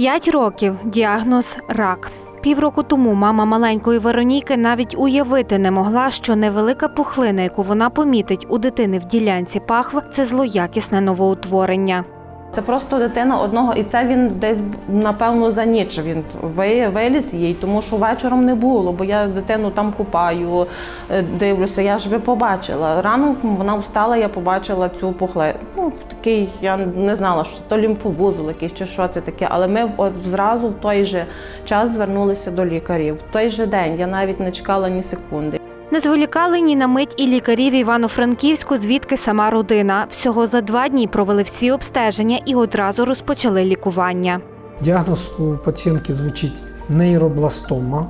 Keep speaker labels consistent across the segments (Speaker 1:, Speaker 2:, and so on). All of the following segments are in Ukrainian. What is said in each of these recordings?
Speaker 1: П'ять років діагноз рак. Півроку тому мама маленької Вероніки навіть уявити не могла, що невелика пухлина, яку вона помітить у дитини в ділянці пахв, це злоякісне новоутворення.
Speaker 2: Це просто дитина одного, і це він десь напевно за ніч він ви- виліз їй, тому що вечором не було, бо я дитину там купаю, е, дивлюся. Я ж би побачила. Рано вона встала, я побачила цю пухлину. Ну такий, я не знала, що то лімфовузол якийсь чи що це таке. Але ми от зразу в той же час звернулися до лікарів. В той же день я навіть не чекала ні секунди.
Speaker 1: Не зволікали ні на мить і лікарів Івано-Франківську, звідки сама родина. Всього за два дні провели всі обстеження і одразу розпочали лікування.
Speaker 3: Діагноз у пацієнтки звучить нейробластома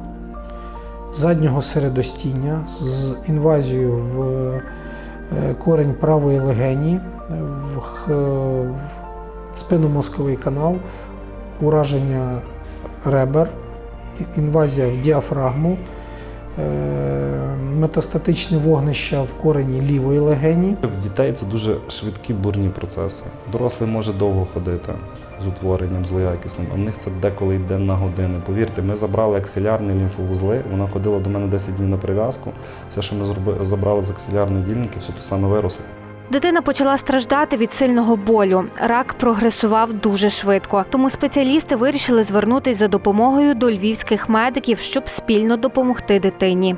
Speaker 3: заднього середостіння з інвазією в е, корень правої легені, в спинномозковий канал, ураження ребер, інвазія в діафрагму, метастатичне вогнище в корені лівої легені.
Speaker 4: В дітей це дуже швидкі бурні процеси. Дорослий може довго ходити з утворенням злоякісним, а в них це деколи йде на години. Повірте, ми забрали аксилярні лімфовузли. Вона ходила до мене 10 днів на прив'язку. Все, що ми забрали з аксилярної дільники, все те саме виросло.
Speaker 1: Дитина почала страждати від сильного болю. Рак прогресував дуже швидко. Тому спеціалісти вирішили звернутися за допомогою до львівських медиків, щоб спільно допомогти дитині.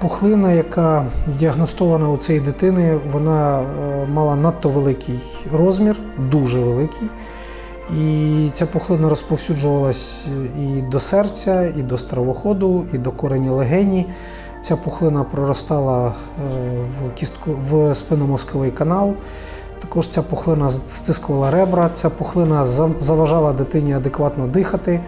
Speaker 3: Пухлина, яка діагностована у цієї дитини, вона е, мала надто великий розмір, дуже великий. І ця пухлина розповсюджувалась і до серця, і до стравоходу, і до корені легені. Ця пухлина проростала е, в кістку в спинномозковий канал. Також ця пухлина стискувала ребра, ця пухлина заважала дитині адекватно дихати.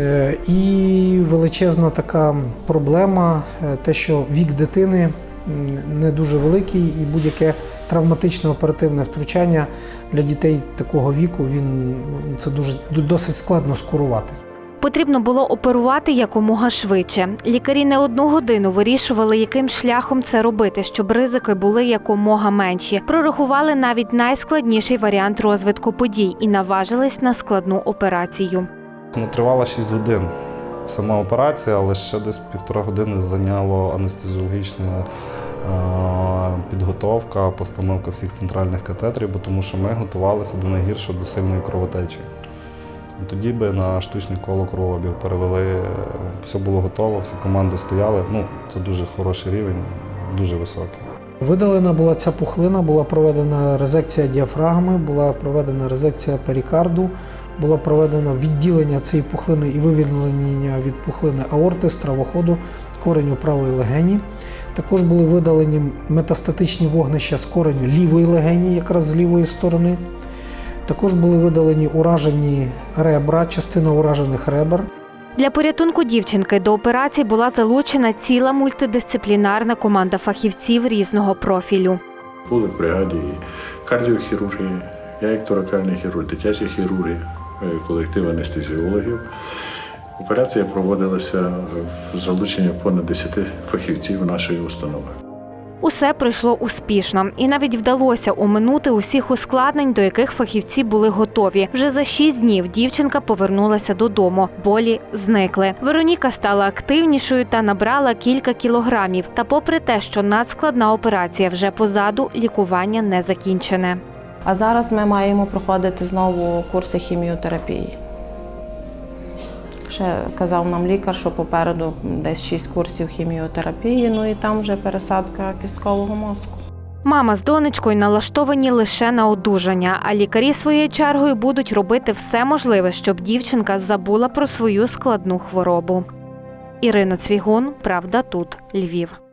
Speaker 3: Е, І величезна така проблема, е, те, що вік дитини не дуже великий, і будь-яке травматичне оперативне втручання для дітей такого віку він це дуже досить складно скурувати.
Speaker 1: Потрібно було оперувати якомога швидше. Лікарі не одну годину вирішували, яким шляхом це робити, щоб ризики були якомога менші. Прорахували навіть найскладніший варіант розвитку подій і наважились на складну операцію.
Speaker 4: Ну, тривала 6 годин сама операція, але ще десь півтора години зайняло анестезіологічна е, підготовка, постановка всіх центральних катетерів, бо тому що ми готувалися до найгіршого, до сильної кровотечі. І тоді би на штучний коло кровообіг перевели, е, все було готово, всі команди стояли. Ну, це дуже хороший рівень, дуже високий.
Speaker 3: Видалена була ця пухлина, була проведена резекція діафрагми, була проведена резекція перикарду, було проведено відділення цієї пухлини і вивільнення від пухлини аорти, стравоходу, кореню правої легені. Також були видалені метастатичні вогнища з кореню лівої легені, якраз з лівої сторони. Також були видалені уражені ребра, частина уражених ребер.
Speaker 1: Для порятунку дівчинки до операції була залучена ціла мультидисциплінарна команда фахівців різного профілю.
Speaker 5: Були в бригаді кардіохірургії, я як торакальний хірург, дитячі хірурги, е, колектив анестезіологів. Операція проводилася в залученні понад 10 фахівців нашої установи.
Speaker 1: Усе пройшло успішно, і навіть вдалося оминути усіх ускладнень, до яких фахівці були готові. Вже за шість днів дівчинка повернулася додому. Болі зникли. Вероніка стала активнішою та набрала кілька кілограмів. Та, попри те, що надскладна операція вже позаду, лікування не закінчене.
Speaker 2: А зараз ми маємо проходити знову курси хіміотерапії. Ще казав нам лікар, що попереду десь 6 курсів хіміотерапії, ну і там вже пересадка кісткового мозку.
Speaker 1: Мама з донечкою налаштовані лише на одужання, а лікарі своєю чергою будуть робити все можливе, щоб дівчинка забула про свою складну хворобу. Ірина Цвігун, Правда тут, Львів.